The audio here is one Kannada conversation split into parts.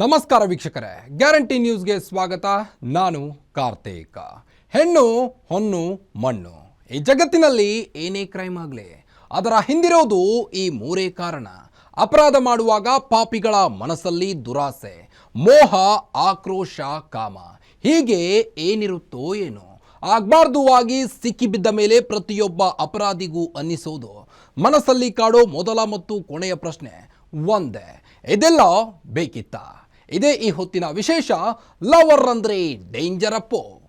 ನಮಸ್ಕಾರ ವೀಕ್ಷಕರೇ. ಗ್ಯಾರಂಟಿ ನ್ಯೂಸ್ಗೆ ಸ್ವಾಗತ. ನಾನು ಕಾರ್ತಿಕ. ಹೆಣ್ಣು, ಹೊನ್ನು, ಮಣ್ಣು. ಈ ಜಗತ್ತಿನಲ್ಲಿ ಏನೇ ಕ್ರೈಮ್ ಆಗಲಿ, ಅದರ ಹಿಂದಿರೋದು ಈ ಮೂರೇ ಕಾರಣ. ಅಪರಾಧ ಮಾಡುವಾಗ ಪಾಪಿಗಳ ಮನಸ್ಸಲ್ಲಿ ದುರಾಸೆ, ಮೋಹ, ಆಕ್ರೋಶ, ಕಾಮ. ಹೀಗೆ ಏನಿರುತ್ತೋ ಏನೋ. ಆಗ್ಬಾರ್ದು ಆಗಿ ಸಿಕ್ಕಿಬಿದ್ದ ಮೇಲೆ ಪ್ರತಿಯೊಬ್ಬ ಅಪರಾಧಿಗೂ ಅನ್ನಿಸೋದು. ಮನಸ್ಸಲ್ಲಿ ಕಾಡೋ ಮೊದಲ ಮತ್ತು ಕೊನೆಯ ಪ್ರಶ್ನೆ ಒಂದೇ. ಇದೆಲ್ಲ ಬೇಕಿತ್ತ? ಇದೇ ಈ ಹೊತ್ತಿನ ವಿಶೇಷ ಲವರ್ ಅಂದ್ರೆ ಡೇಂಜರ್ ಅಪ್ಪು.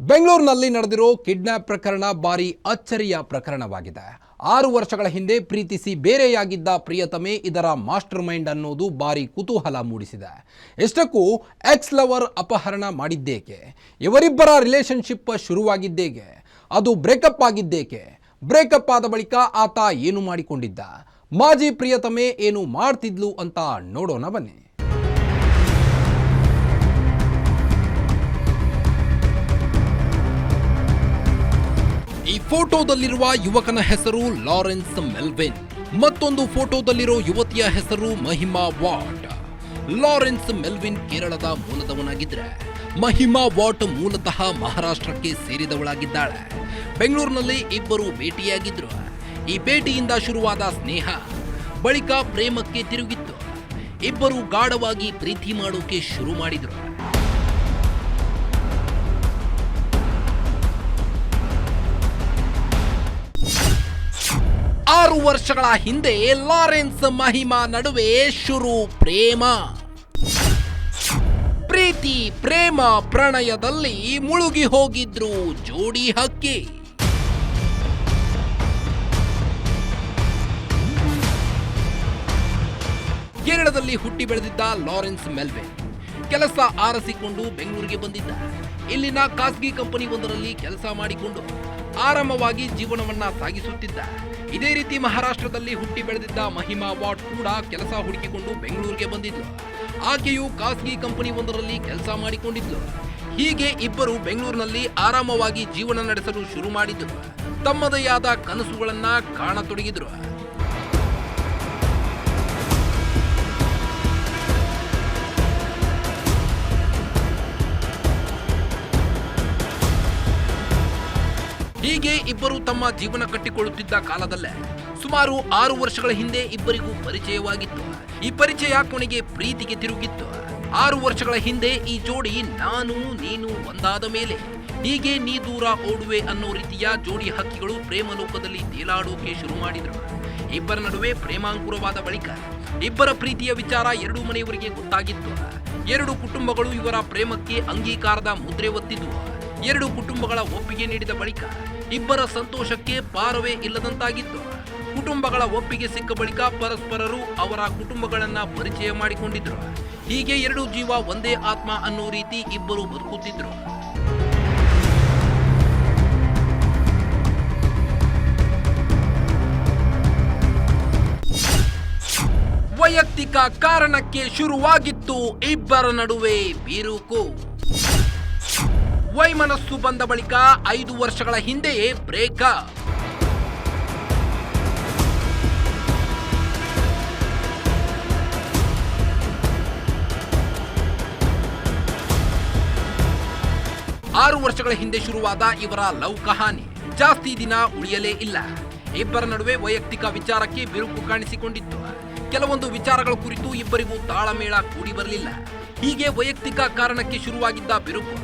ಬೆಂಗಳೂರಿನಲ್ಲಿ ನಡೆದಿರೋ ಕಿಡ್ನಾಪ್ ಪ್ರಕರಣ ಬಾರಿ ಅಚ್ಚರಿಯ ಪ್ರಕರಣವಾಗಿದೆ. ಆರು ವರ್ಷಗಳ ಹಿಂದೆ ಪ್ರೀತಿಸಿ ಬೇರೆಯಾಗಿದ್ದ ಪ್ರಿಯತಮೆ ಇದರ ಮಾಸ್ಟರ್ ಮೈಂಡ್ ಅನ್ನೋದು ಬಾರಿ ಕುತೂಹಲ ಮೂಡಿಸಿದೆ. ಎಷ್ಟಕ್ಕೂ ಎಕ್ಸ್ ಲವರ್ ಅಪಹರಣ ಮಾಡಿದ್ದೇಕೆ? ಇವರಿಬ್ಬರ ರಿಲೇಶನ್ಶಿಪ್ ಶುರುವಾಗಿದ್ದೇಕೆ? ಅದು ಬ್ರೇಕಪ್ ಆಗಿದ್ದೇಕೆ? ಬ್ರೇಕಪ್ ಆದ ಬಳಿಕ ಆತ ಏನು ಮಾಡಿಕೊಂಡಿದ್ದ? ಮಾಜಿ ಪ್ರಿಯತಮೆ ಏನು ಮಾಡ್ತಿದ್ಲು ಅಂತ ನೋಡೋಣ ಬನ್ನಿ. ಈ ಫೋಟೋದಲ್ಲಿರುವ ಯುವಕನ ಹೆಸರು ಲಾರೆನ್ಸ್ ಮೆಲ್ವಿನ್. ಮತ್ತೊಂದು ಫೋಟೋದಲ್ಲಿರೋ ಯುವತಿಯ ಹೆಸರು ಮಹಿಮಾ ವಾಟ್. ಲಾರೆನ್ಸ್ ಮೆಲ್ವಿನ್ ಕೇರಳದ ಮೂಲದವನಾಗಿದ್ರೆ. ಮಹಿಮಾ ವಾಟ್ ಮೂಲತಃ ಮಹಾರಾಷ್ಟ್ರಕ್ಕೆ ಸೇರಿದವಳಾಗಿದ್ದಾಳೆ. ಬೆಂಗಳೂರಿನಲ್ಲಿ ಇಬ್ಬರು ಭೇಟಿಯಾಗಿದ್ರು. ಈ ಭೇಟಿಯಿಂದ ಶುರುವಾದ ಸ್ನೇಹ ಬಳಿಕ ಪ್ರೇಮಕ್ಕೆ ತಿರುಗಿತ್ತು. ಇಬ್ಬರು ಗಾಢವಾಗಿ ಪ್ರೀತಿ ಮಾಡೋಕೆ ಶುರು ಮಾಡಿದ್ರು. ಆರು ವರ್ಷಗಳ ಹಿಂದೆ ಲಾರೆನ್ಸ್ ಮಹಿಮಾ ನಡುವೆ ಶುರು ಪ್ರೇಮ. ಪ್ರೀತಿ, ಪ್ರೇಮ ಪ್ರಣಯದಲ್ಲಿ ಮುಳುಗಿ ಹೋಗಿದ್ರು ಜೋಡಿ ಹಕ್ಕಿ. ಕೇರಳದಲ್ಲಿ ಹುಟ್ಟಿ ಬೆಳೆದಿದ್ದ ಲಾರೆನ್ಸ್ ಮೆಲ್ವೆ. ಕೆಲಸ ಆರಸಿಕೊಂಡು ಬೆಂಗಳೂರಿಗೆ ಬಂದಿದ್ದ. ಇಲ್ಲಿನ ಖಾಸಗಿ ಕಂಪನಿ ಒಂದರಲ್ಲಿ ಕೆಲಸ ಮಾಡಿಕೊಂಡು ಆರಾಮವಾಗಿ ಜೀವನವನ್ನ ಸಾಗಿಸುತ್ತಿದ್ದ. ಇದೇ ರೀತಿ ಮಹಾರಾಷ್ಟ್ರದಲ್ಲಿ ಹುಟ್ಟಿ ಬೆಳೆದಿದ್ದ ಮಹಿಮಾ ವಾಟ್ ಕೂಡ ಕೆಲಸ ಹುಡುಕಿಕೊಂಡು ಬೆಂಗಳೂರಿಗೆ ಬಂದಿದ್ಲು. ಆಕೆಯು ಖಾಸಗಿ ಕಂಪನಿ ಒಂದರಲ್ಲಿ ಕೆಲಸ ಮಾಡಿಕೊಂಡಿದ್ಲು. ಹೀಗೆ ಇಬ್ಬರು ಬೆಂಗಳೂರಿನಲ್ಲಿ ಆರಾಮವಾಗಿ ಜೀವನ ನಡೆಸಲು ಶುರು ಮಾಡಿದ್ರು. ತಮ್ಮದೇ ಆದ ಕನಸುಗಳನ್ನ ಕಾಣತೊಡಗಿದ್ರು. ಹೀಗೆ ಇಬ್ಬರು ತಮ್ಮ ಜೀವನ ಕಟ್ಟಿಕೊಳ್ಳುತ್ತಿದ್ದ ಕಾಲದಲ್ಲೇ ಸುಮಾರು ಆರು ವರ್ಷಗಳ ಹಿಂದೆ ಇಬ್ಬರಿಗೂ ಪರಿಚಯವಾಗಿತ್ತು. ಈ ಪರಿಚಯ ಕೊನೆಗೆ ಪ್ರೀತಿಗೆ ತಿರುಗಿತ್ತು. ಆರು ವರ್ಷಗಳ ಹಿಂದೆ ಈ ಜೋಡಿ ನಾನು ನೀನು ಒಂದಾದ ಮೇಲೆ ಹೀಗೆ ನೀ ದೂರ ಓಡುವೆ ಅನ್ನೋ ರೀತಿಯ ಜೋಡಿ ಹಕ್ಕಿಗಳು ಪ್ರೇಮ ಲೋಕದಲ್ಲಿ ತೇಲಾಡೋಕೆ ಶುರು ಮಾಡಿದರು. ಇಬ್ಬರ ನಡುವೆ ಪ್ರೇಮಾಂಕುರವಾದ ಬಳಿಕ ಇಬ್ಬರ ಪ್ರೀತಿಯ ವಿಚಾರ ಎರಡೂ ಮನೆಯವರಿಗೆ ಗೊತ್ತಾಗಿತ್ತು. ಎರಡು ಕುಟುಂಬಗಳು ಇವರ ಪ್ರೇಮಕ್ಕೆ ಅಂಗೀಕಾರದ ಮುದ್ರೆ ಒತ್ತಿದ್ವು. ಎರಡು ಕುಟುಂಬಗಳ ಒಪ್ಪಿಗೆ ನೀಡಿದ ಬಳಿಕ ಇಬ್ಬರ ಸಂತೋಷಕ್ಕೆ ಪಾರವೇ ಇಲ್ಲದಂತಾಗಿತ್ತು. ಕುಟುಂಬಗಳ ಒಪ್ಪಿಗೆ ಸಿಕ್ಕ ಬಳಿಕ ಪರಸ್ಪರರು ಅವರ ಕುಟುಂಬಗಳನ್ನ ಪರಿಚಯ ಮಾಡಿಕೊಂಡಿದ್ರು. ಹೀಗೆ ಎರಡು ಜೀವ ಒಂದೇ ಆತ್ಮ ಅನ್ನೋ ರೀತಿ ಇಬ್ಬರು ಬದುಕುತ್ತಿದ್ರು. ವೈಯಕ್ತಿಕ ಕಾರಣಕ್ಕೆ ಶುರುವಾಗಿತ್ತು ಇಬ್ಬರ ನಡುವೆ ಬಿರುಕು. ವೈಮನಸ್ಸು ಬಂದ ಬಳಿಕ ಐದು ವರ್ಷಗಳ ಹಿಂದೆಯೇ ಬ್ರೇಕ. ಆರು ವರ್ಷಗಳ ಹಿಂದೆ ಶುರುವಾದ ಇವರ ಲವ್ ಕಹಾನಿ. ಜಾಸ್ತಿ ದಿನ ಉಳಿಯಲೇ ಇಲ್ಲ. ಇಬ್ಬರ ನಡುವೆ ವೈಯಕ್ತಿಕ ವಿಚಾರಕ್ಕೆ ಬಿರುಕು ಕಾಣಿಸಿಕೊಂಡಿತ್ತು. ಕೆಲವೊಂದು ವಿಚಾರಗಳ ಕುರಿತು ಇಬ್ಬರಿಗೂ ತಾಳಮೇಳ ಕೂಡಿ ಬರಲಿಲ್ಲ. ಹೀಗೆ ವೈಯಕ್ತಿಕ ಕಾರಣಕ್ಕೆ ಶುರುವಾಗಿದ್ದ ಬಿರುಕು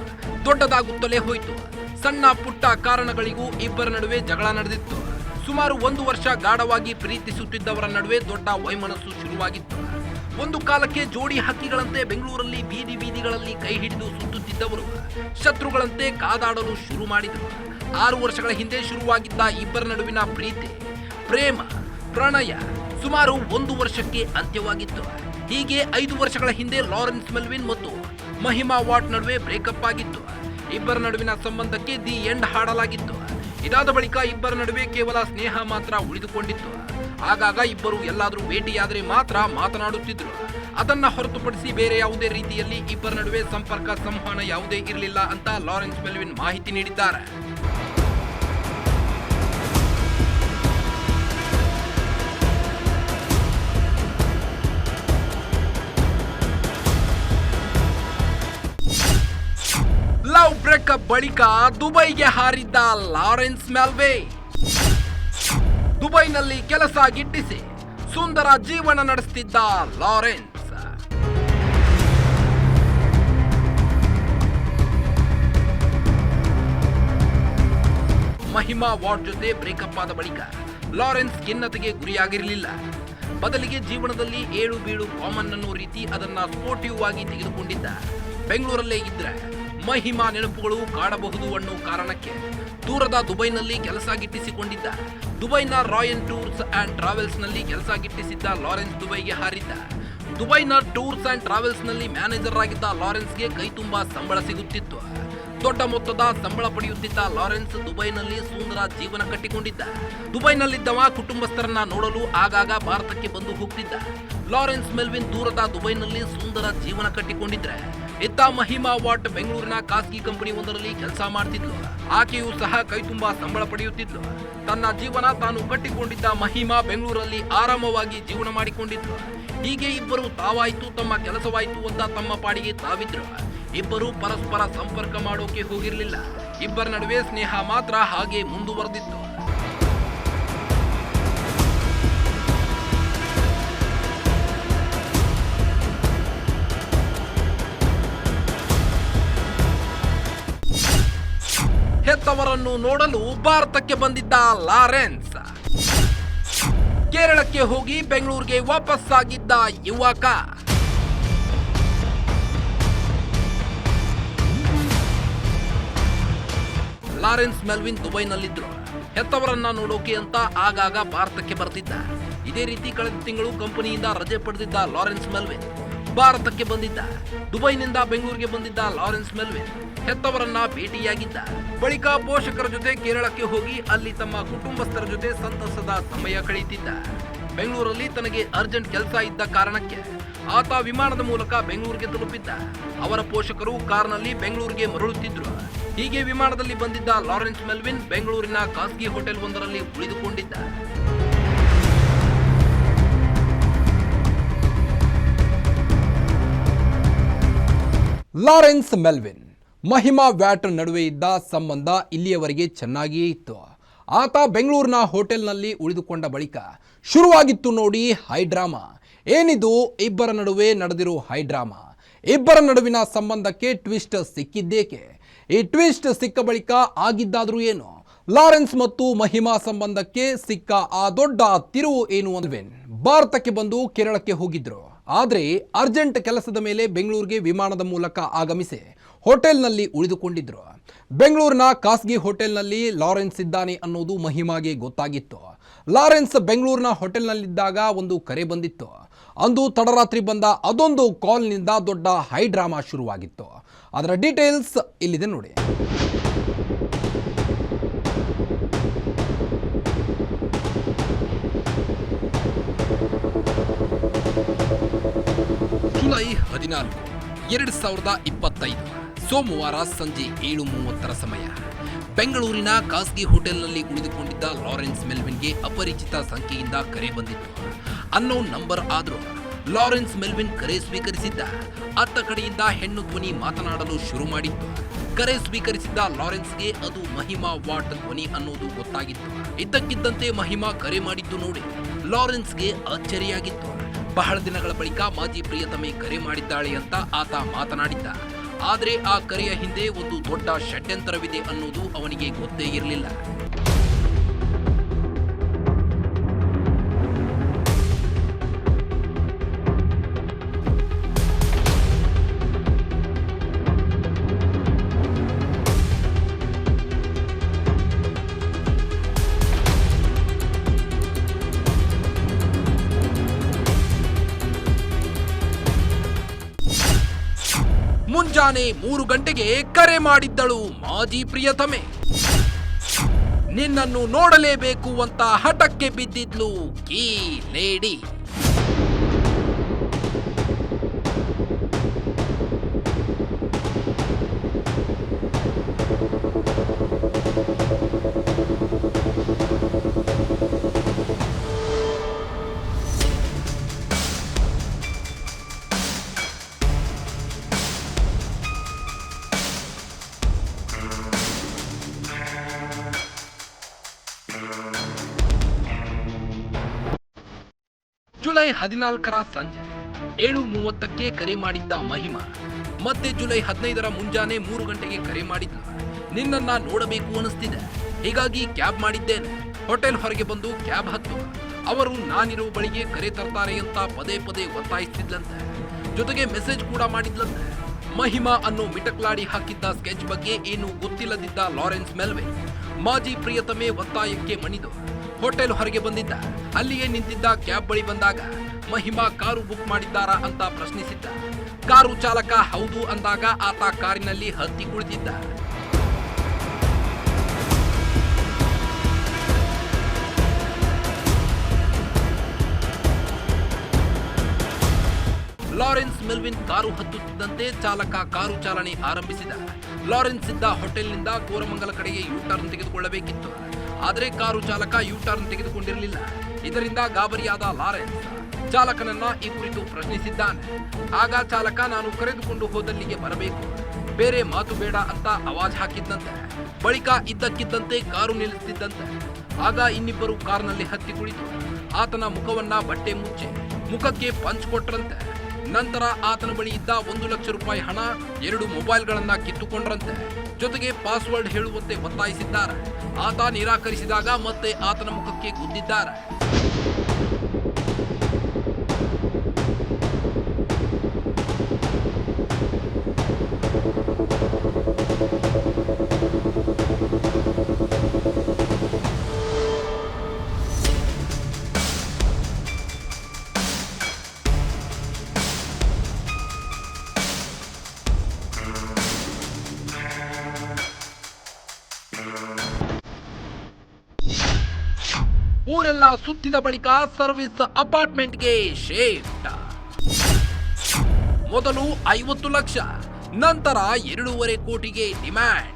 ದೊಡ್ಡದಾಗುತ್ತಲೇ ಹೋಯಿತು. ಸಣ್ಣ ಪುಟ್ಟ ಕಾರಣಗಳಿಗೂ ಇಬ್ಬರ ನಡುವೆ ಜಗಳ ನಡೆದಿತ್ತು. ಸುಮಾರು ಒಂದು ವರ್ಷ ಗಾಢವಾಗಿ ಪ್ರೀತಿಸುತ್ತಿದ್ದವರ ನಡುವೆ ದೊಡ್ಡ ವೈಮನಸ್ಸು ಶುರುವಾಗಿತ್ತು. ಒಂದು ಕಾಲಕ್ಕೆ ಜೋಡಿ ಹಕ್ಕಿಗಳಂತೆ ಬೆಂಗಳೂರಲ್ಲಿ ಬೀದಿ ಬೀದಿಗಳಲ್ಲಿ ಕೈ ಹಿಡಿದು ಸುತ್ತುತ್ತಿದ್ದವರು ಶತ್ರುಗಳಂತೆ ಕಾದಾಡಲು ಶುರು ಮಾಡಿದರು. ಆರು ವರ್ಷಗಳ ಹಿಂದೆ ಶುರುವಾಗಿದ್ದ ಇಬ್ಬರ ನಡುವಿನ ಪ್ರೀತಿ, ಪ್ರೇಮ, ಪ್ರಣಯ ಸುಮಾರು ಒಂದು ವರ್ಷಕ್ಕೆ ಅಂತ್ಯವಾಗಿತ್ತು. ಹೀಗೆ ಐದು ವರ್ಷಗಳ ಹಿಂದೆ ಲಾರೆನ್ಸ್ ಮೆಲ್ವಿನ್ ಮತ್ತು ಮಹಿಮಾ ವಾಟ್ ನಡುವೆ ಬ್ರೇಕಪ್ ಆಗಿತ್ತು. ಇಬ್ಬರ ನಡುವಿನ ಸಂಬಂಧಕ್ಕೆ ದಿ ಎಂಡ್ ಹಾಡಲಾಗಿತ್ತು. ಇದಾದ ಬಳಿಕ ಇಬ್ಬರ ನಡುವೆ ಕೇವಲ ಸ್ನೇಹ ಮಾತ್ರ ಉಳಿದುಕೊಂಡಿತ್ತು. ಆಗಾಗ ಇಬ್ಬರು ಎಲ್ಲಾದರೂ ಭೇಟಿಯಾದರೆ ಮಾತ್ರ ಮಾತನಾಡುತ್ತಿದ್ದರು ಅದನ್ನ ಹೊರತುಪಡಿಸಿ ಬೇರೆ ಯಾವುದೇ ರೀತಿಯಲ್ಲಿ ಇಬ್ಬರ ನಡುವೆ ಸಂಪರ್ಕ ಸಂವಹನ ಯಾವುದೇ ಇರಲಿಲ್ಲ ಅಂತ ಲಾರೆನ್ಸ್ ಮೆಲ್ವಿನ್ ಮಾಹಿತಿ ನೀಡಿದ್ದಾರೆ. ಬ್ರೇಕಪ್ ಬಳಿಕ ದುಬೈಗೆ ಹಾರಿದ್ದ ಲಾರೆನ್ಸ್ ಮ್ಯಾಲ್ವೆ. ದುಬೈನಲ್ಲಿ ಕೆಲಸ ಗಿಟ್ಟಿಸಿ ಸುಂದರ ಜೀವನ ನಡೆಸುತ್ತಿದ್ದ ಲಾರೆನ್ಸ್. ಮಹಿಮಾ ವಾರ್ಡ್ ಜೊತೆ ಬ್ರೇಕಪ್ ಆದ ಬಳಿಕ ಲಾರೆನ್ಸ್ ಖಿನ್ನತೆಗೆ ಗುರಿಯಾಗಿರಲಿಲ್ಲ. ಬದಲಿಗೆ ಜೀವನದಲ್ಲಿ ಏಳು ಬೀಳು ಕಾಮನ್ ಅನ್ನೋ ರೀತಿ ಅದನ್ನ ಸ್ಪೋರ್ಟಿವ್ ಆಗಿ ತೆಗೆದುಕೊಂಡಿದ್ದ. ಬೆಂಗಳೂರಲ್ಲೇ ಇದ್ರೆ ಮಹಿಮಾ ನೆನಪುಗಳು ಕಾಡಬಹುದು ಅನ್ನೋ ಕಾರಣಕ್ಕೆ ದೂರದ ದುಬೈನಲ್ಲಿ ಕೆಲಸ ಗಿಟ್ಟಿಸಿಕೊಂಡಿದ್ದ ದುಬೈನ ರಾಯಲ್ ಟೂರ್ಸ್ ಅಂಡ್ ಟ್ರಾವೆಲ್ಸ್ನಲ್ಲಿ ಕೆಲಸ ಗಿಟ್ಟಿಸಿದ್ದ ಲಾರೆನ್ಸ್ ದುಬೈಗೆ ಹಾರಿದ್ದ. ದುಬೈನ ಟೂರ್ಸ್ ಅಂಡ್ ಟ್ರಾವೆಲ್ಸ್ನಲ್ಲಿ ಮ್ಯಾನೇಜರ್ ಆಗಿದ್ದ ಲಾರೆನ್ಸ್ಗೆ ಕೈ ತುಂಬ ಸಂಬಳ ಸಿಗುತ್ತಿತ್ತು. ದೊಡ್ಡ ಮೊತ್ತದ ಸಂಬಳ ಪಡೆಯುತ್ತಿದ್ದ ಲಾರೆನ್ಸ್ ದುಬೈನಲ್ಲಿ ಸುಂದರ ಜೀವನ ಕಟ್ಟಿಕೊಂಡಿದ್ದ. ದುಬೈನಲ್ಲಿದ್ದವ ಕುಟುಂಬಸ್ಥರನ್ನ ನೋಡಲು ಆಗಾಗ ಭಾರತಕ್ಕೆ ಬಂದು ಹೋಗ್ತಿದ್ದ. ಲಾರೆನ್ಸ್ ಮೆಲ್ವಿನ್ ದೂರದ ದುಬೈನಲ್ಲಿ ಸುಂದರ ಜೀವನ ಕಟ್ಟಿಕೊಂಡಿದ್ರೆ. ಇತ್ತ ಮಹಿಮಾ ವಾಟ್ ಬೆಂಗಳೂರಿನ ಖಾಸಗಿ ಕಂಪನಿ ಒಂದರಲ್ಲಿ ಕೆಲಸ ಮಾಡ್ತಿದ್ಲು. ಆಕೆಯೂ ಸಹ ಕೈ ತುಂಬಾ ಸಂಬಳ ಪಡೆಯುತ್ತಿದ್ಲು. ತನ್ನ ಜೀವನ ತಾನು ಕಟ್ಟಿಕೊಂಡಿದ್ದ ಮಹಿಮಾ ಬೆಂಗಳೂರಲ್ಲಿ ಆರಾಮವಾಗಿ ಜೀವನ ಮಾಡಿಕೊಂಡಿದ್ಲು. ಹೀಗೆ ಇಬ್ಬರು ತಾವಾಯಿತು, ತಮ್ಮ ಕೆಲಸವಾಯಿತು ಅಂತ ತಮ್ಮ ಪಾಡಿಗೆ ತಾವಿದ್ರು. ಇಬ್ಬರು ಪರಸ್ಪರ ಸಂಪರ್ಕ ಮಾಡೋಕೆ ಹೋಗಿರಲಿಲ್ಲ. ಇಬ್ಬರ ನಡುವೆ ಸ್ನೇಹ ಮಾತ್ರ ಹಾಗೆ ಮುಂದುವರೆದಿತ್ತು. ಹೆತ್ತವರನ್ನು ನೋಡಲು ಭಾರತಕ್ಕೆ ಬಂದಿದ್ದ ಲಾರೆನ್ಸ್. ಕೇರಳಕ್ಕೆ ಹೋಗಿ ಬೆಂಗಳೂರಿಗೆ ವಾಪಸ್ಸಾಗಿದ್ದ ಯುವಕ. ಲಾರೆನ್ಸ್ ಮೆಲ್ವಿನ್ ದುಬೈನಲ್ಲಿದ್ದರು ಹೆತ್ತವರನ್ನ ನೋಡೋಕೆ ಅಂತ ಆಗಾಗ ಭಾರತಕ್ಕೆ ಬರ್ತಿದ್ದ. ಇದೇ ರೀತಿ ಕಳೆದ ತಿಂಗಳು ಕಂಪನಿಯಿಂದ ರಜೆ ಪಡೆದಿದ್ದ ಲಾರೆನ್ಸ್ ಮೆಲ್ವಿನ್. ಭಾರತಕ್ಕೆ ಬಂದಿದ್ದ, ದುಬೈನಿಂದ ಬೆಂಗಳೂರಿಗೆ ಬಂದಿದ್ದ ಲಾರೆನ್ಸ್ ಮೆಲ್ವಿನ್ ಹೆತ್ತವರನ್ನ ಭೇಟಿಯಾಗಿದ್ದ. ಬಳಿಕ ಪೋಷಕರ ಜೊತೆ ಕೇರಳಕ್ಕೆ ಹೋಗಿ ಅಲ್ಲಿ ತಮ್ಮ ಕುಟುಂಬಸ್ಥರ ಜೊತೆ ಸಂತಸದ ಸಮಯ ಕಳೆಯುತ್ತಿದ್ದ. ಬೆಂಗಳೂರಲ್ಲಿ ತನಗೆ ಅರ್ಜೆಂಟ್ ಕೆಲಸ ಇದ್ದ ಕಾರಣಕ್ಕೆ ಆತ ವಿಮಾನದ ಮೂಲಕ ಬೆಂಗಳೂರಿಗೆ ತಲುಪಿದ್ದ. ಅವರ ಪೋಷಕರು ಕಾರ್ನಲ್ಲಿ ಬೆಂಗಳೂರಿಗೆ ಮರಳುತ್ತಿದ್ರು. ಹೀಗೆ ವಿಮಾನದಲ್ಲಿ ಬಂದಿದ್ದ ಲಾರೆನ್ಸ್ ಮೆಲ್ವಿನ್ ಬೆಂಗಳೂರಿನ ಖಾಸಗಿ ಹೋಟೆಲ್ ಒಂದರಲ್ಲಿ ಉಳಿದುಕೊಂಡಿದ್ದ. Lawrence Melvin. ಮಹಿಮಾ ವ್ಯಾಟ್ ನಡುವೆ ಇದ್ದ ಸಂಬಂಧ ಇಲ್ಲಿಯವರೆಗೆ ಚೆನ್ನಾಗಿಯೇ ಇತ್ತು. ಆತ ಬೆಂಗಳೂರಿನ ಹೋಟೆಲ್ನಲ್ಲಿ ಉಳಿದುಕೊಂಡ ಬಳಿಕ ಶುರುವಾಗಿತ್ತು ನೋಡಿ ಹೈಡ್ರಾಮಾ. ಏನಿದು ಇಬ್ಬರ ನಡುವೆ ನಡೆದಿರೋ ಹೈಡ್ರಾಮಾ? ಇಬ್ಬರ ನಡುವಿನ ಸಂಬಂಧಕ್ಕೆ ಟ್ವಿಸ್ಟ್ ಸಿಕ್ಕಿದ್ದೇಕೆ? ಈ ಟ್ವಿಸ್ಟ್ ಸಿಕ್ಕ ಬಳಿಕ ಆಗಿದ್ದಾದರೂ ಏನು? ಲಾರೆನ್ಸ್ ಮತ್ತು ಮಹಿಮಾ ಸಂಬಂಧಕ್ಕೆ ಸಿಕ್ಕ ಆ ದೊಡ್ಡ ತಿರುವು ಏನು ಅಂದ್ವೇನ್? ಭಾರತಕ್ಕೆ ಬಂದು ಕೇರಳಕ್ಕೆ ಹೋಗಿದ್ರು. ಆದರೆ ಅರ್ಜೆಂಟ್ ಕೆಲಸದ ಮೇಲೆ ಬೆಂಗಳೂರಿಗೆ ವಿಮಾನದ ಮೂಲಕ ಆಗಮಿಸಿ ಹೋಟೆಲ್ನಲ್ಲಿ ಉಳಿದುಕೊಂಡಿದ್ರು. ಬೆಂಗಳೂರಿನ ಖಾಸಗಿ ಹೋಟೆಲ್ನಲ್ಲಿ ಲಾರೆನ್ಸ್ ಇದ್ದಾನೆ ಅನ್ನೋದು ಮಹಿಮಾಗೆ ಗೊತ್ತಾಗಿತ್ತು. ಲಾರೆನ್ಸ್ ಬೆಂಗಳೂರಿನ ಹೋಟೆಲ್ನಲ್ಲಿದ್ದಾಗ ಒಂದು ಕರೆ ಬಂದಿತ್ತು. ಅಂದು ತಡರಾತ್ರಿ ಬಂದ ಅದೊಂದು ಕಾಲ್ನಿಂದ ದೊಡ್ಡ ಹೈ ಡ್ರಾಮಾ ಶುರುವಾಗಿತ್ತು. ಅದರ ಡೀಟೇಲ್ಸ್ ಇಲ್ಲಿದೆ ನೋಡಿ. ಜುಲೈ ಹದಿನಾಲ್ಕು, ಎರಡು ಸಾವಿರದ ಇಪ್ಪತ್ತೈದು, ಸೋಮವಾರ ಸಂಜೆ ಏಳು ಮೂವತ್ತರ ಸಮಯ. ಬೆಂಗಳೂರಿನ ಖಾಸಗಿ ಹೋಟೆಲ್ನಲ್ಲಿ ಉಳಿದುಕೊಂಡಿದ್ದ ಲಾರೆನ್ಸ್ ಮೆಲ್ವಿನ್ಗೆ ಅಪರಿಚಿತ ಸಂಖ್ಯೆಯಿಂದ ಕರೆ ಬಂದಿತ್ತು. ಅನ್ನೋ ನಂಬರ್ ಆದರೂ ಲಾರೆನ್ಸ್ ಮೆಲ್ವಿನ್ ಕರೆ ಸ್ವೀಕರಿಸಿದ್ದ. ಅತ್ತ ಕಡೆಯಿಂದ ಹೆಣ್ಣು ಧ್ವನಿ ಮಾತನಾಡಲು ಶುರು ಮಾಡಿತ್ತು. ಕರೆ ಸ್ವೀಕರಿಸಿದ್ದ ಲಾರೆನ್ಸ್ಗೆ ಅದು ಮಹಿಮಾ ವಾಟ್ ಧ್ವನಿ ಅನ್ನೋದು ಗೊತ್ತಾಗಿತ್ತು. ಇದ್ದಕ್ಕಿದ್ದಂತೆ ಮಹಿಮಾ ಕರೆ ಮಾಡಿದ್ದು ನೋಡಿ, ಲಾರೆನ್ಸ್ಗೆ ಅಚ್ಚರಿಯಾಗಿತ್ತು ಬಹಳ ದಿನಗಳ ಬಳಿಕ ಮಾಜಿ ಪ್ರಿಯತಮೆ ಕರೆ ಮಾಡಿದ್ದಾಳೆ ಅಂತ ಆತ ಮಾತನಾಡಿದ್ದ. ಆದರೆ ಆ ಕರೆಯ ಹಿಂದೆ ಒಂದು ದೊಡ್ಡ ಷಡ್ಯಂತರವಿದೆ ಅನ್ನೋದು ಅವನಿಗೆ ಗೊತ್ತೇ ಇರಲಿಲ್ಲ. ಮುಂಜಾನೆ ಮೂರು ಗಂಟೆಗೆ ಕರೆ ಮಾಡಿದ್ದಳು ಮಾಜಿ ಪ್ರಿಯತಮೆ. ನಿನ್ನನ್ನು ನೋಡಲೇಬೇಕು ಅಂತ ಹಠಕ್ಕೆ ಬಿದ್ದಿದ್ಲು ಕೀ ಲೇಡಿ ಜುಲೈ ಹದಿನಾಲ್ಕರ ಸಂಜೆ ಏಳು ಮೂವತ್ತಕ್ಕೆ ಕರೆ ಮಾಡಿದ್ದ ಮಹಿಮಾ, ಮತ್ತೆ ಜುಲೈ ಹದಿನೈದರ ಮುಂಜಾನೆ ಮೂರು ಗಂಟೆಗೆ ಕರೆ ಮಾಡಿದ್ಲು ನಿನ್ನನ್ನ ನೋಡಬೇಕು ಅನಿಸ್ತಿದೆ. ಹೀಗಾಗಿ ಕ್ಯಾಬ್ ಮಾಡಿದ್ದೇನೆ. ಹೋಟೆಲ್ ಹೊರಗೆ ಬಂದು ಕ್ಯಾಬ್ ಹತ್ತು. ಅವರು ನಾನಿರೋ ಬಳಿಗೆ ಕರೆ ತರ್ತಾರೆ ಅಂತ ಪದೇ ಪದೇ ಒತ್ತಾಯಿಸ್ತಿದ್ಲಂತೆ. ಜೊತೆಗೆ ಮೆಸೇಜ್ ಕೂಡ ಮಾಡಿದ್ಲಂತೆ. ಮಹಿಮಾ ಅನ್ನೋ ಮಿಟಕ್ಲಾಡಿ ಹಾಕಿದ್ದ ಸ್ಕೆಚ್ ಬಗ್ಗೆ ಏನು ಗೊತ್ತಿಲ್ಲದಿದ್ದ ಲಾರೆನ್ಸ್ ಮೆಲ್ವೆ. ಮಾಜಿ ಪ್ರಿಯತಮೆ ಒತ್ತಾಯಕ್ಕೆ ಮಣಿದು. ಹೋಟೆಲ್ ಹೊರಗೆ ಬಂದಿದ್ದ. ಅಲ್ಲಿಯೇ ನಿಂತಿದ್ದ ಕ್ಯಾಬ್ ಬಳಿ ಬಂದಾಗ ಮಹಿಮಾ ಕಾರು ಬುಕ್ ಮಾಡಿದ್ದಾರಾ ಅಂತ ಪ್ರಶ್ನಿಸಿದ್ದ. ಕಾರು ಚಾಲಕ ಹೌದು ಅಂದಾಗ ಆತ ಕಾರಿನಲ್ಲಿ ಹತ್ತಿ ಕುಳಿತಿದ್ದ. ಲಾರೆನ್ಸ್ ಮೆಲ್ವಿನ್ ಕಾರು ಹತ್ತುತ್ತಿದ್ದಂತೆ ಚಾಲಕ ಕಾರು ಚಾಲನೆ ಆರಂಭಿಸಿದ. ಲಾರೆನ್ಸ್ ಇದ್ದ ಹೋಟೆಲ್ನಿಂದ ಕೋರಮಂಗಲ ಕಡೆಗೆ ಯೂ ಟರ್ನ್ ತೆಗೆದುಕೊಳ್ಳಬೇಕಿತ್ತು. ಆದರೆ ಕಾರು ಚಾಲಕ ಯೂ ಟರ್ನ್ ತೆಗೆದುಕೊಂಡಿರಲಿಲ್ಲ. ಇದರಿಂದ ಗಾಬರಿಯಾದ ಲಾರೆನ್ಸ್ ಚಾಲಕನನ್ನ ಈ ಕುರಿತು ಪ್ರಶ್ನಿಸಿದ್ದಾನೆ. ಆಗ ಚಾಲಕ, ನಾನು ಕರೆದುಕೊಂಡು ಹೋದಲ್ಲಿಗೆ ಬರಬೇಕು. ಬೇರೆ ಮಾತು ಬೇಡ ಅಂತ ಅವಾಜ್ ಹಾಕಿದ್ದಂತೆ. ಬಳಿಕ ಇದ್ದಕ್ಕಿದ್ದಂತೆ ಕಾರು ನಿಲ್ಲಿಸುತ್ತಿದ್ದಂತೆ ಆಗ ಇನ್ನಿಬ್ಬರು ಕಾರ್ನಲ್ಲಿ ಹತ್ತಿ ಕುಳಿತು. ಆತನ ಮುಖವನ್ನ ಬಟ್ಟೆ ಮುಚ್ಚಿ ಮುಖಕ್ಕೆ ಪಂಚ್ ಕೊಟ್ರಂತೆ. ನಂತರ ಆತನ ಬಳಿ ಇದ್ದ ಒಂದು ಲಕ್ಷ ರೂಪಾಯಿ ಹಣ, ಎರಡು ಮೊಬೈಲ್ಗಳನ್ನ ಕಿತ್ತುಕೊಂಡ್ರಂತೆ. ಜೊತೆಗೆ ಪಾಸ್ವರ್ಡ್ ಹೇಳುವಂತೆ ಒತ್ತಾಯಿಸಿದ್ದಾರೆ. ಆತ ನಿರಾಕರಿಸಿದಾಗ ಮತ್ತೆ ಆತನ ಮುಖಕ್ಕೆ ಗುದ್ದಿದ್ದಾರೆ. ಊರೆಲ್ಲ ಸುತ್ತಿದ ಬಳಿಕ ಸರ್ವಿಸ್ ಅಪಾರ್ಟ್ಮೆಂಟ್ಗೆ ಶಿಫ್ಟ್. ಮೊದಲು ಐವತ್ತು ಲಕ್ಷ, ನಂತರ ಎರಡೂವರೆ ಕೋಟಿಗೆ ಡಿಮ್ಯಾಂಡ್.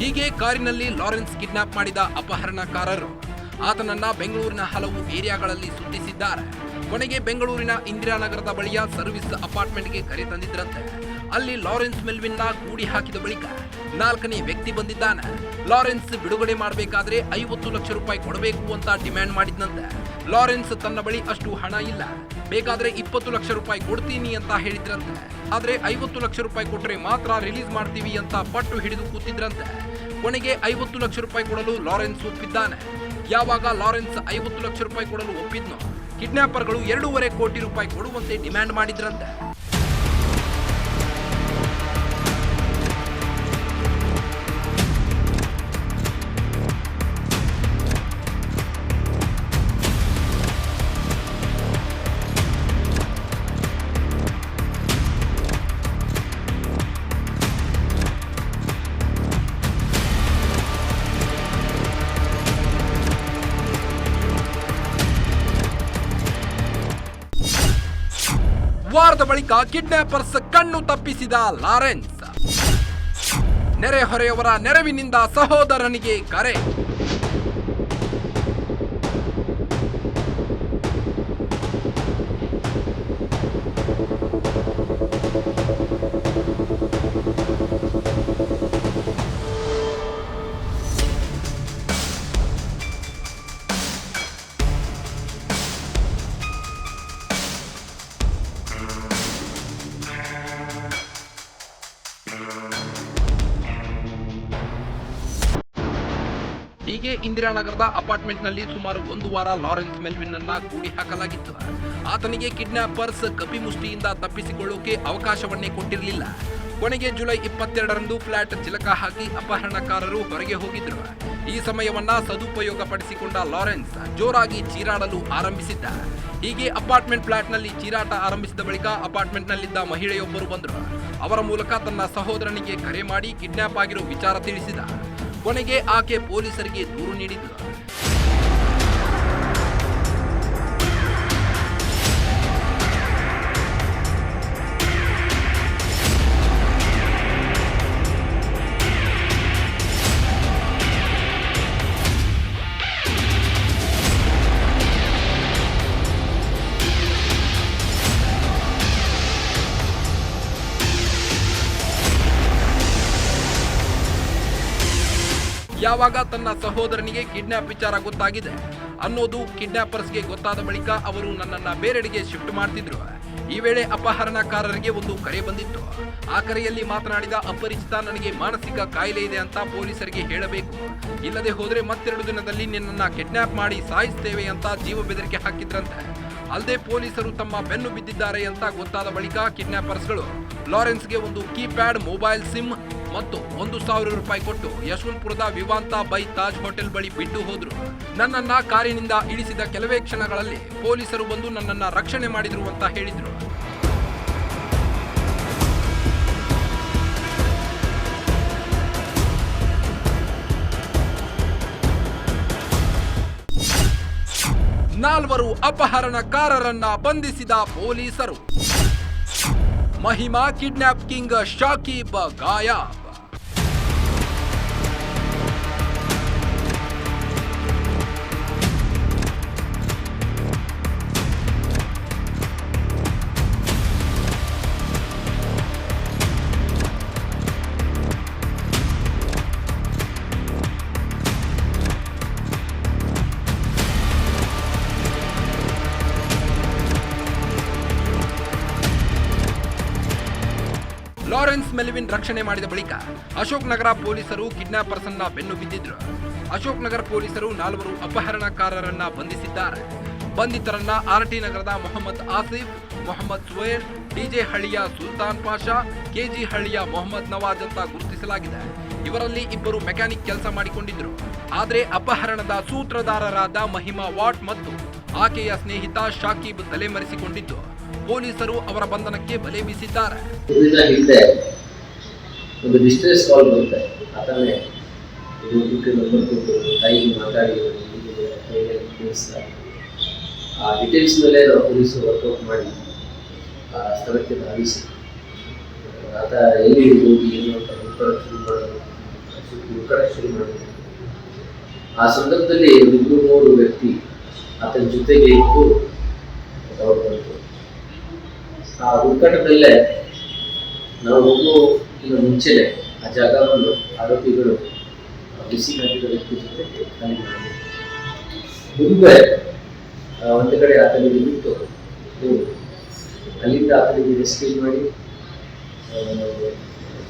ಹೀಗೆ ಕಾರಿನಲ್ಲಿ ಲಾರೆನ್ಸ್ ಕಿಡ್ನಾಪ್ ಮಾಡಿದ ಅಪಹರಣಕಾರರು. ಆತನನ್ನ ಬೆಂಗಳೂರಿನ ಹಲವು ಏರಿಯಾಗಳಲ್ಲಿ ಸುತ್ತಿಸಿದ್ದಾರೆ. ಕೊನೆಗೆ ಬೆಂಗಳೂರಿನ ಇಂದಿರಾನಗರದ ಬಳಿಯ ಸರ್ವಿಸ್ ಅಪಾರ್ಟ್ಮೆಂಟ್ಗೆ ಕರೆ ತಂದಿದ್ರಂತೆ. ಅಲ್ಲಿ ಲಾರೆನ್ಸ್ ಮೆಲ್ವಿನ್ನ ಕೂಡಿ ಹಾಕಿದ ಬಳಿಕ ನಾಲ್ಕನೇ ವ್ಯಕ್ತಿ ಬಂದಿದ್ದಾನೆ. ಲಾರೆನ್ಸ್ ಬಿಡುಗಡೆ ಮಾಡಬೇಕಾದ್ರೆ ಐವತ್ತು ಲಕ್ಷ ರೂಪಾಯಿ ಕೊಡಬೇಕು ಅಂತ ಡಿಮ್ಯಾಂಡ್ ಮಾಡಿದ್ನಂತೆ. ಲಾರೆನ್ಸ್ ತನ್ನ ಬಳಿ ಅಷ್ಟು ಹಣ ಇಲ್ಲ. ಬೇಕಾದ್ರೆ ಇಪ್ಪತ್ತು ಲಕ್ಷ ರೂಪಾಯಿ ಕೊಡ್ತೀನಿ ಅಂತ ಹೇಳಿದ್ರಂತೆ. ಆದ್ರೆ ಐವತ್ತು ಲಕ್ಷ ರೂಪಾಯಿ ಕೊಟ್ಟರೆ ಮಾತ್ರ ರಿಲೀಸ್ ಮಾಡ್ತೀವಿ ಅಂತ ಪಟ್ಟು ಹಿಡಿದು ಕೂತಿದ್ರಂತೆ. ಕೊನೆಗೆ ಐವತ್ತು ಲಕ್ಷ ರೂಪಾಯಿ ಕೊಡಲು ಲಾರೆನ್ಸ್ ಒಪ್ಪಿದ್ದಾನೆ. ಯಾವಾಗ ಲಾರೆನ್ಸ್ ಐವತ್ತು ಲಕ್ಷ ರೂಪಾಯಿ ಕೊಡಲು ಒಪ್ಪಿದ್ನೋ ಕಿಡ್ನಾಪರ್ಗಳು ಎರಡೂವರೆ ಕೋಟಿ ರೂಪಾಯಿ ಕೊಡುವಂತೆ ಡಿಮ್ಯಾಂಡ್ ಮಾಡಿದ್ರಂತೆ. ವಾರದ ಬಳಿಕ ಕಿಡ್ನಾಪರ್ಸ್ ಕಣ್ಣು ತಪ್ಪಿಸಿದ ಲಾರೆನ್ಸ್. ನೆರೆಹೊರೆಯವರ ನೆರವಿನಿಂದ ಸಹೋದರನಿಗೆ ಕರೆ. ಇಂದಿರಾನಗರದ ಅಪಾರ್ಟ್ಮೆಂಟ್ನಲ್ಲಿ ಸುಮಾರು ಒಂದು ವಾರ ಲಾರೆನ್ಸ್ ಮೆಲ್ವಿನ್ ಅನ್ನ ಕೂಡಿ ಹಾಕಲಾಗಿತ್ತು. ಆತನಿಗೆ ಕಿಡ್ನಾಪರ್ಸ್ ಕಪಿಮುಷ್ಟಿಯಿಂದ ತಪ್ಪಿಸಿಕೊಳ್ಳೋಕೆ ಅವಕಾಶವನ್ನೇ ಕೊಟ್ಟಿರಲಿಲ್ಲ. ಕೊನೆಗೆ ಜುಲೈ ಇಪ್ಪತ್ತೆರಡರಂದು ಫ್ಲಾಟ್ ಚಿಲಕ ಹಾಕಿ ಅಪಹರಣಕಾರರು ಹೊರಗೆ ಹೋಗಿದ್ದರು ಈ ಸಮಯವನ್ನ ಸದುಪಯೋಗ ಪಡಿಸಿಕೊಂಡ ಲಾರೆನ್ಸ್ ಜೋರಾಗಿ ಚೀರಾಡಲು ಆರಂಭಿಸಿದ್ದ. ಹೀಗೆ ಅಪಾರ್ಟ್ಮೆಂಟ್ ಫ್ಲಾಟ್ನಲ್ಲಿ ಚೀರಾಟ ಆರಂಭಿಸಿದ ಬಳಿಕ ಅಪಾರ್ಟ್ಮೆಂಟ್ನಲ್ಲಿದ್ದ ಮಹಿಳೆಯೊಬ್ಬರು ಬಂದರು. ಅವರ ಮೂಲಕ ತನ್ನ ಸಹೋದರನಿಗೆ ಕರೆ ಮಾಡಿ ಕಿಡ್ನಾಪ್ ಆಗಿರೋ ವಿಚಾರ ತಿಳಿಸಿದ. ಕೊನೆಗೆ ಆಕೆ ಪೊಲೀಸರಿಗೆ ದೂರು ನೀಡಿದ್ಲು. ಯಾವಾಗ ತನ್ನ ಸಹೋದರನಿಗೆ ಕಿಡ್ನಾಪ್ ವಿಚಾರ ಗೊತ್ತಾಗಿದೆ ಅನ್ನೋದು ಕಿಡ್ನಾಪರ್ಸ್ಗೆ ಗೊತ್ತಾದ ಬಳಿಕ ಅವರು ನನ್ನನ್ನು ಬೇರೆಡೆಗೆ ಶಿಫ್ಟ್ ಮಾಡ್ತಿದ್ರು. ಈ ವೇಳೆ ಅಪಹರಣಕಾರರಿಗೆ ಒಂದು ಕರೆ ಬಂದಿತ್ತು. ಆ ಕರೆಯಲ್ಲಿ ಮಾತನಾಡಿದ ಅಪರಿಚಿತ ನನಗೆ ಮಾನಸಿಕ ಕಾಯಿಲೆ ಇದೆ ಅಂತ ಪೊಲೀಸರಿಗೆ ಹೇಳಬೇಕು. ಇಲ್ಲದೆ ಹೋದರೆ ಮತ್ತೆರಡು ದಿನದಲ್ಲಿ ನಿನ್ನನ್ನು ಕಿಡ್ನಾಪ್ ಮಾಡಿ ಸಾಯಿಸ್ತೇವೆ ಅಂತ ಜೀವ ಬೆದರಿಕೆ ಹಾಕಿದ್ರಂತೆ. ಅಲ್ಲದೆ ಪೊಲೀಸರು ತಮ್ಮ ಬೆನ್ನು ಬಿದ್ದಿದ್ದಾರೆ ಅಂತ ಗೊತ್ತಾದ ಬಳಿಕ ಕಿಡ್ನಾಪರ್ಸ್ಗಳು ಲಾರೆನ್ಸ್ಗೆ ಒಂದು ಕೀಪ್ಯಾಡ್, ಮೊಬೈಲ್ ಸಿಮ್ ಮತ್ತು ಒಂದು ಸಾವಿರ ರೂಪಾಯಿ ಕೊಟ್ಟು ಯಶವಂತಪುರದ ವಿವಾಂತ ಬೈ ತಾಜ್ ಹೋಟೆಲ್ ಬಳಿ ಬಿಟ್ಟು ಹೋದ್ರು. ನನ್ನನ್ನ ಕಾರಿನಿಂದ ಇಳಿಸಿದ ಕೆಲವೇ ಕ್ಷಣಗಳಲ್ಲಿ ಪೊಲೀಸರು ಬಂದು ನನ್ನನ್ನ ರಕ್ಷಣೆ ಮಾಡಿದ್ರು ಅಂತ ಹೇಳಿದ್ರು. ನಾಲ್ವರು ಅಪಹರಣಕಾರರನ್ನ ಬಂಧಿಸಿದ ಪೊಲೀಸರು. Mahima kidnap king Shakib Gayab Lawrence Melvin ರಕ್ಷಣೆ ಮಾಡಿದ ಬಳಿಕ ಅಶೋಕ್ ನಗರ ಪೊಲೀಸರು ಕಿಡ್ನಾಪರ್ಸನ್ನ ಬೆನ್ನು ಬಿದ್ದಿದ್ರು. ಅಶೋಕ್ ನಗರ ಪೊಲೀಸರು ನಾಲ್ವರು ಅಪಹರಣಕಾರರನ್ನ ಬಂಧಿಸಿದ್ದಾರೆ. ಬಂಧಿತರನ್ನ ಆರ್ಟಿ ನಗರದ ಮೊಹಮ್ಮದ್ ಆಸಿಫ್, ಮೊಹಮ್ಮದ್ ಸುವೇರ್ ಡಿಜೆ ಹಳ್ಳಿಯ ಸುಲ್ತಾನ್ ಪಾಷಾ ಕೆಜಿ ಹಳ್ಳಿಯ ಮೊಹಮ್ಮದ್ ನವಾಜ್ ಅಂತ ಗುರುತಿಸಲಾಗಿದೆ. ಇವರಲ್ಲಿ ಇಬ್ಬರು ಮೆಕ್ಯಾನಿಕ್ ಕೆಲಸ ಮಾಡಿಕೊಂಡಿದ್ರು. ಆದರೆ ಅಪಹರಣದ ಸೂತ್ರಧಾರರಾದ ಮಹಿಮಾ ವಾಟ್ ಮತ್ತು ಆಕೆಯ ಸ್ನೇಹಿತ ಶಾಕೀಬ್ ತಲೆಮರೆಸಿಕೊಂಡಿದ್ದು. ಪೊಲೀಸರು ಅವರ ಬಂಧನಕ್ಕೆ ಬಲೆ ಬೀಸಿದ್ದಾರೆ ಒಂದು ಡಿಸ್ಟ್ರೆಸ್ ಕಾಲ್ ಬರುತ್ತೆ ಇದು ಮಾತಾಡಿ ಹೀಗೆ ಕೈಗೆ ತಿಳಿಸ್ತಾರೆ ಆ ಡೀಟೇಲ್ಸ್ ಮೇಲೆ ನಾವು ಪೊಲೀಸರು ವರ್ಕೌಟ್ ಮಾಡಿ, ಆ ಸ್ಥಳಕ್ಕೆ ಧಾವಿಸಿ. ಆತ ಎಲ್ಲಿ ಹೋಗಿ, ಏನು ಅಂತ ಹುಡ್ಕಕ್ಕೆ ಶುರು ಮಾಡೋದು ಹುಡ್ಕಕ್ಕೆ ಶುರು ಮಾಡೋದು. ಆ ಸಂದರ್ಭದಲ್ಲಿ ಒಂದು ಮೂರು ವ್ಯಕ್ತಿ ಆತನ ಜೊತೆಗೆ ಇದ್ದು ಆ ಹುಡುಕಾಟದಲ್ಲೇ ನಾವು ಹೋಗೋಕ್ಕಿಂತ ಮುಂಚೆನೆ ಆ ಜಾಗವನ್ನು ಆರೋಪಿಗಳು ಬಿಸಿ ಹಾಕಿದ ವ್ಯಕ್ತಿ ಜೊತೆ ಮುಂದೆ ಒಂದು ಕಡೆ ಆತನಿಗೆ ಬಿಟ್ಟು ಅಲ್ಲಿಂದ ಆತನಿಗೆ ರೆಸ್ಕ್ಯೂ ಮಾಡಿ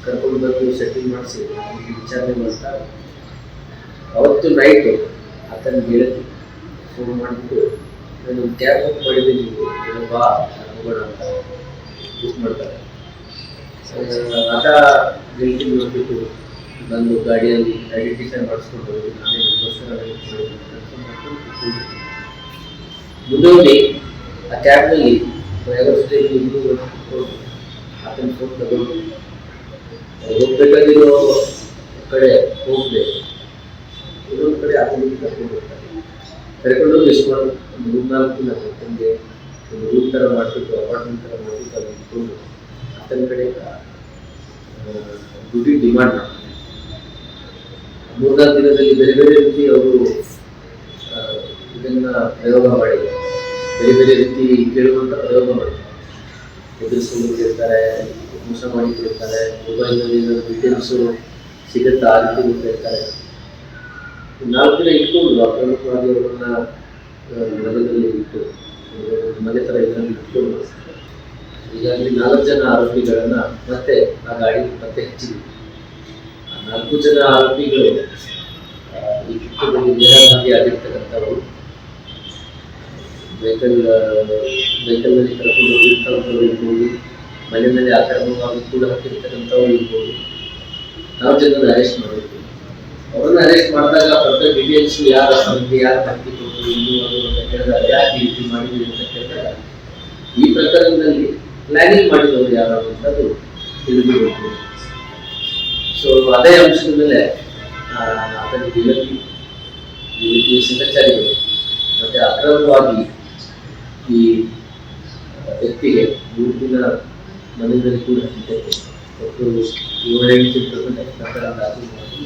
ಕರ್ಕೊಂಡು ಬಂದು ಸೆಟ್ಟಿಂಗ್ ಮಾಡಿಸಿ ವಿಚಾರಣೆ ಮಾಡ್ತಾರೆ ಅವತ್ತು ನೈಟು ಆತನ ಗೆಳತಿ ಫೋನ್ ಮಾಡಿಬಿಟ್ಟು ನಾನು ಕ್ಯಾಬ್ ಬುಕ್ ಮಾಡಿದ್ದೀನಿ ನೀವು ಬಾ ಹೋಗೋಣ ಅಂತ. ಬುಕ್ ಮಾಡ್ತಾರೆ ಆ, ಆತ ನೋಡಿಬಿಟ್ಟು ಬಂದು ಗಾಡಿಯಲ್ಲಿ ಐಡೆಂಟಿಫೈ ಮಾಡಿಸ್ಕೊಂಡು ನಾನೇ ಹೋಗಿ ಆ ಕ್ಯಾಬ್ನಲ್ಲಿ ಕೂತ್ಕೊಂಡು ಆತನ ಫೋನ್ ತಗೊಂಡು ಹೋಗ್ಬೇಕಾಗಿರೋ ಕಡೆ ಹೋಗ್ಬೇಕು ಇನ್ನೊಂದು ಕಡೆ ಆತನಿಗೆ ಕರ್ಕೊಂಡು ಹೋಗ್ತಾರೆ ಕರ್ಕೊಂಡು ಎಷ್ಟು ಮೂರ್ನಾಲ್ಕು ದಿನ ಆತನಿಗೆ ಒಂದು ರೂಮ್ ಥರ ಮಾಡಿಬಿಟ್ಟು ಅಪಾರ್ಟ್ಮೆಂಟ್ ಥರ ಮಾಡಿಬಿಟ್ಟು ಇಟ್ಕೊಂಡು ಆತನ ಕಡೆ ದುಡ್ಡಿ ಡಿಮ್ಯಾಂಡ್ ಮಾಡ್ತಾರೆ ಮೂರ್ನಾಲ್ಕು ದಿನದಲ್ಲಿ ಬೇರೆ ಬೇರೆ ರೀತಿ ಅವರು ಇದನ್ನ ಪ್ರಯೋಗ ಮಾಡಿ. ಬೇರೆ ಬೇರೆ ರೀತಿ ಕೇಳುವಂತ ಪ್ರಯೋಗ ಮಾಡ್ತಾರೆ ಎದುರಿಸ್ಕೊಂಡು ಕೇಳ್ತಾರೆ, ಮೋಸ ಮಾಡಿ ಕೇಳ್ತಾರೆ, ಮೊಬೈಲ್ನಲ್ಲಿ ಡೀಟೇಲ್ಸು ಸಿಗುತ್ತಾ ಆ ರೀತಿ ಇರ್ತಾರೆ ನಾಲ್ಕು ದಿನ ಇಟ್ಕೊಂಡು ಪ್ರಮುಖವಾಗಿ ಅವರನ್ನ ನಗರದಲ್ಲಿ ಇಟ್ಟು, ಮನೆ ಥರ ಇದರಲ್ಲಿ ಇಟ್ಕೊಂಡು ಈಗಾಗಲೇ ನಾಲ್ಕು ಜನ ಆರೋಪಿಗಳನ್ನ ಮತ್ತೆ ಆ ಗಾಡಿ ಮತ್ತೆ ಹಚ್ಚಿದ್ವಿ. ಆ ನಾಲ್ಕು ಜನ ಆರೋಪಿಗಳು ಈ ಕೃತ್ಯದಲ್ಲಿ ನೇರವಾಗಿ ಆಗಿರ್ತಕ್ಕಂಥವರು. ವೆಹಿಕಲ್ ವೆಹಿಕಲ್ನಲ್ಲಿ ಕರ್ಕೊಂಡು ಹೋಗಿರ್ತಕ್ಕಂಥವ್ರು ಇರ್ಬೋದು. ಮನೆಯಲ್ಲಿ ಆಕ್ರಮವಾಗಿ ಕೂಡ ಹಾಕಿರ್ತಕ್ಕಂಥವ್ರು ಇರ್ಬೋದು. ನಾವು ಜನರನ್ನು ಅರೆಸ್ಟ್ ಮಾಡಿದ್ವಿ. ಅವ್ರನ್ನ ಅರೆಸ್ಟ್ ಮಾಡಿದಾಗ ಫರ್ದರ್ ಡೀಟೇಲ್ಸ್ ಯಾರ ನಮಗೆ ಯಾರು ಕೊಟ್ಟರು ಇದು ಅದು ಅಂತ ಕೇಳಿದಾಗ ಯಾಕೆ ರೀತಿ ಮಾಡಿದ್ವಿ ಅಂತ ಕೇಳಿದಾಗ, ಈ ಪ್ರಕರಣದಲ್ಲಿ ಪ್ಲಾನಿಂಗ್ ಮಾಡಿದವರು ಯಾರು ಅನ್ನೋದು ತಿಳಿದು ಬಂತು ಸೊ ಅದೇ ಅಂಶದ ಮೇಲೆ ಆ, ಅದನ್ನು ವಿಲಂಬಿ ಈ ರೀತಿ ಸಹಚಾರಿಗಳು ಮತ್ತೆ ಅಕ್ರಮವಾಗಿ ಈ ವ್ಯಕ್ತಿಗೆ ಮೂರು ದಿನ ಮನೆಯಲ್ಲಿ ಕೂಡ ಇದ್ದಕ್ಕೆ ಒಟ್ಟು ಏಳೆಂಟು ಚಿತ್ರದಲ್ಲಿ ಪ್ರಕರಣ ದಾಖಲು ಮಾಡಿ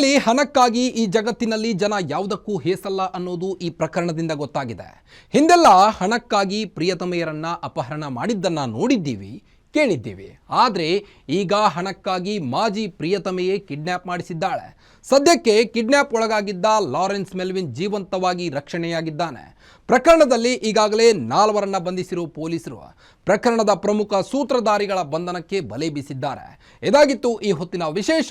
ಒಟ್ನಲ್ಲಿ ಹಣಕ್ಕಾಗಿ ಈ ಜಗತ್ತಿನಲ್ಲಿ ಜನ ಯಾವುದಕ್ಕೂ ಹೇಸಲ್ಲ ಅನ್ನೋದು ಈ ಪ್ರಕರಣದಿಂದ ಗೊತ್ತಾಗಿದೆ. ಹಿಂದೆಲ್ಲ ಹಣಕ್ಕಾಗಿ ಪ್ರಿಯತಮೆಯರನ್ನ ಅಪಹರಣ ಮಾಡಿದ್ದನ್ನ ನೋಡಿದ್ದೀವಿ, ಕೇಳಿದ್ದೀವಿ. ಆದರೆ ಈಗ ಹಣಕ್ಕಾಗಿ ಮಾಜಿ ಪ್ರಿಯತಮೆಯೇ ಕಿಡ್ನ್ಯಾಪ್ ಮಾಡಿಸಿದ್ದಾಳೆ. ಸದ್ಯಕ್ಕೆ ಕಿಡ್ನ್ಯಾಪ್ ಒಳಗಾಗಿದ್ದ ಲಾರೆನ್ಸ್ ಮೆಲ್ವಿನ್ ಜೀವಂತವಾಗಿ ರಕ್ಷಣೆಯಾಗಿದ್ದಾನೆ. ಪ್ರಕರಣದಲ್ಲಿ ಈಗಾಗಲೇ ನಾಲ್ವರನ್ನ ಬಂಧಿಸಿರುವ ಪೊಲೀಸರು ಪ್ರಕರಣದ ಪ್ರಮುಖ ಸೂತ್ರಧಾರಿಗಳ ಬಂಧನಕ್ಕೆ ಬಲೆ ಬೀಸಿದ್ದಾರೆ. ಇದಾಗಿತ್ತು ಈ ಹೊತ್ತಿನ ವಿಶೇಷ.